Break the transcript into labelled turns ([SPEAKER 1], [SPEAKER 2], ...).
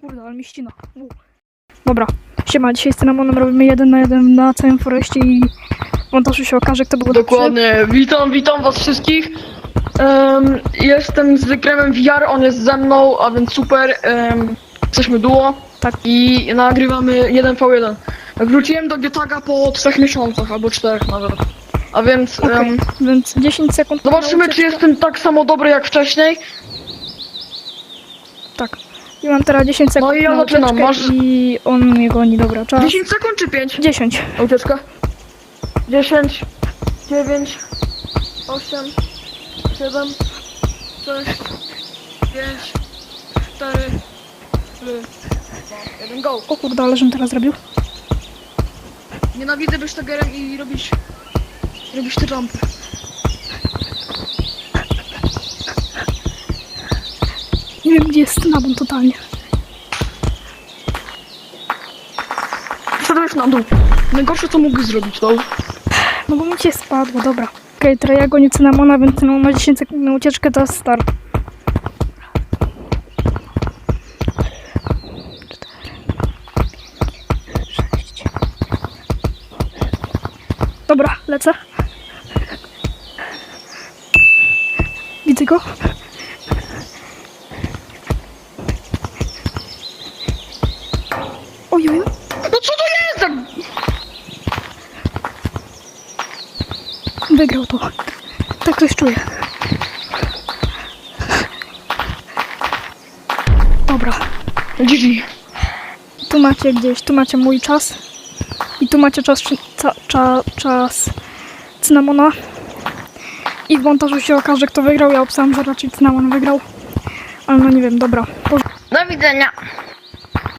[SPEAKER 1] Kurde, ale mi ścina. U. Dobra. Siema, dzisiaj z Cynamonem robimy jeden na jeden na całym foreście i w montażu się okaże, kto był.
[SPEAKER 2] Dokładnie. Witam, witam was wszystkich. Em, jestem z Wykremem VR, on jest ze mną, a więc super. Um, jesteśmy duo.
[SPEAKER 1] Tak.
[SPEAKER 2] I nagrywamy 1v1. Wróciłem do Gietaga po 3 miesiącach, albo 4 nawet. A więc
[SPEAKER 1] Okej,
[SPEAKER 2] em,
[SPEAKER 1] więc 10 sekund. na
[SPEAKER 2] zobaczymy, czy
[SPEAKER 1] ucieczkę.
[SPEAKER 2] jestem tak samo dobry jak wcześniej.
[SPEAKER 1] Tak. I mam teraz 10 sekund
[SPEAKER 2] No i ja
[SPEAKER 1] na
[SPEAKER 2] zaczynam,
[SPEAKER 1] ucieczkę
[SPEAKER 2] masz-
[SPEAKER 1] i on mnie goni. Dobra, czas.
[SPEAKER 2] 10 sekund czy 5?
[SPEAKER 1] 10.
[SPEAKER 2] Ucieczka. 10, 9, 8, 7, 6, 5, 4, 3, 2, 1, go.
[SPEAKER 1] O kurde, ale żem teraz zrobił.
[SPEAKER 2] Nienawidzę być tagerem i robić, robić te jumpy.
[SPEAKER 1] Wiem, gdzie jest Cynamon totalnie.
[SPEAKER 2] Wszedłeś na dół. Najgorsze co mógł zrobić, to.
[SPEAKER 1] No bo mi cię spadło, dobra. Okej, teraz ja gonię Cynamona, więc Cynamon ma 10 sekund na ucieczkę, to jest start. Dobra, lecę. Widzę go. Oj, oj, oj.
[SPEAKER 2] No co to jest? Tak?
[SPEAKER 1] Wygrał to. Tak coś czuję. Dobra.
[SPEAKER 2] GG.
[SPEAKER 1] Tu macie gdzieś, tu macie mój czas. I tu macie czas, ca, cza, czas Cynamona. I w montażu się okaże, kto wygrał. Ja obstałem, że raczej Cynamon wygrał. Ale no nie wiem, dobra.
[SPEAKER 2] Do widzenia.